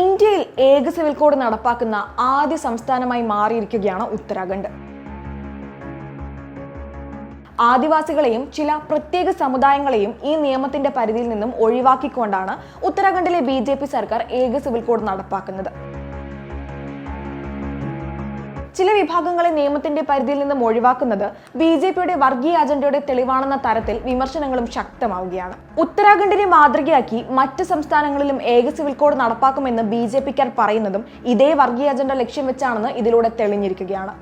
ഇന്ത്യയിൽ ഏക civil code നടപ്പാക്കുന്ന ആദ്യ സംസ്ഥാനമായി മാറിയിരിക്കുകയാണ് ഉത്തരാഖണ്ഡ്. ആദിവാസികളെയും ചില പ്രത്യേക സമുദായങ്ങളെയും ഈ നിയമത്തിന്റെ പരിധിയിൽ നിന്നും ഒഴിവാക്കിക്കൊണ്ടാണ് ഉത്തരാഖണ്ഡിലെ ബി സർക്കാർ ഏക സിവിൽ കോഡ് നടപ്പാക്കുന്നത്. ചില വിഭാഗങ്ങളെ നിയമത്തിന്റെ പരിധിയിൽ നിന്നും ഒഴിവാക്കുന്നത് ബി ജെ പിയുടെ വർഗീയ അജണ്ടയുടെ തെളിവാണെന്ന തരത്തിൽ വിമർശനങ്ങളും ശക്തമാവുകയാണ്. ഉത്തരാഖണ്ഡിനെ മാതൃകയാക്കി മറ്റ് സംസ്ഥാനങ്ങളിലും ഏക സിവിൽ കോഡ് നടപ്പാക്കുമെന്ന് ബി ജെ പിക്കാർ പറയുന്നതും ഇതേ വർഗീയ അജണ്ട ലക്ഷ്യം വെച്ചാണെന്ന് ഇതിലൂടെ തെളിഞ്ഞിരിക്കുകയാണ്.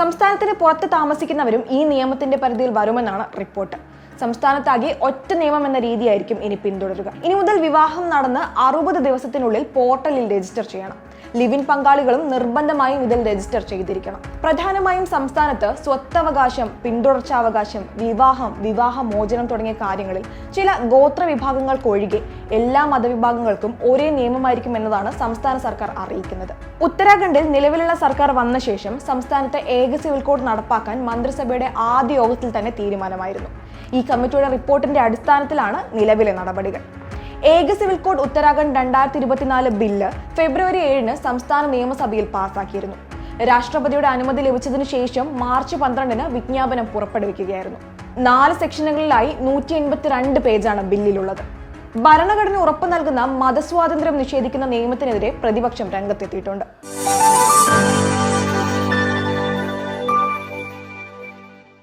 സംസ്ഥാനത്തിന് പുറത്ത് താമസിക്കുന്നവരും ഈ നിയമത്തിന്റെ പരിധിയിൽ വരുമെന്നാണ് റിപ്പോർട്ട്. സംസ്ഥാനത്താകെ ഒറ്റ നിയമം എന്ന രീതിയായിരിക്കും ഇനി പിന്തുടരുക. ഇനി മുതൽ വിവാഹം നടന്ന് അറുപത് ദിവസത്തിനുള്ളിൽ പോർട്ടലിൽ രജിസ്റ്റർ ചെയ്യണം. ലിവിൻ പങ്കാളികളും നിർബന്ധമായും ഇതിൽ രജിസ്റ്റർ ചെയ്തിരിക്കണം. പ്രധാനമായും സംസ്ഥാനത്ത് സ്വത്തവകാശം പിന്തുടർച്ചാവകാശം വിവാഹം വിവാഹമോചനം തുടങ്ങിയ കാര്യങ്ങളിൽ ചില ഗോത്ര വിഭാഗങ്ങൾക്കൊഴികെ എല്ലാ മതവിഭാഗങ്ങൾക്കും ഒരേ നിയമമായിരിക്കും എന്നതാണ് സംസ്ഥാന സർക്കാർ അറിയിക്കുന്നത്. ഉത്തരാഖണ്ഡിൽ നിലവിലുള്ള സർക്കാർ വന്ന ശേഷം സംസ്ഥാനത്തെ ഏക സിവിൽ കോഡ് നടപ്പാക്കാൻ മന്ത്രിസഭയുടെ ആദ്യ യോഗത്തിൽ തന്നെ തീരുമാനമായിരുന്നു. ഈ കമ്മിറ്റിയുടെ റിപ്പോർട്ടിന്റെ അടിസ്ഥാനത്തിലാണ് നിലവിലെ നടപടികൾ. ഏക സിവിൽ കോഡ് ഉത്തരാഖണ്ഡ് രണ്ടായിരത്തി ഇരുപത്തിനാല് ബില്ല് ഫെബ്രുവരി ഏഴിന് സംസ്ഥാന നിയമസഭയിൽ പാസാക്കിയിരുന്നു. രാഷ്ട്രപതിയുടെ അനുമതി ലഭിച്ചതിനു ശേഷം മാർച്ച് പന്ത്രണ്ടിന് വിജ്ഞാപനം പുറപ്പെടുവിക്കുകയായിരുന്നു. നാല് സെക്ഷനുകളിലായി നൂറ്റി എൺപത്തിരണ്ട് പേജാണ് ബില്ലിലുള്ളത്. ഭരണഘടന ഉറപ്പു നൽകുന്ന മതസ്വാതന്ത്ര്യം നിഷേധിക്കുന്ന നിയമത്തിനെതിരെ പ്രതിപക്ഷം രംഗത്തെത്തിയിട്ടുണ്ട്.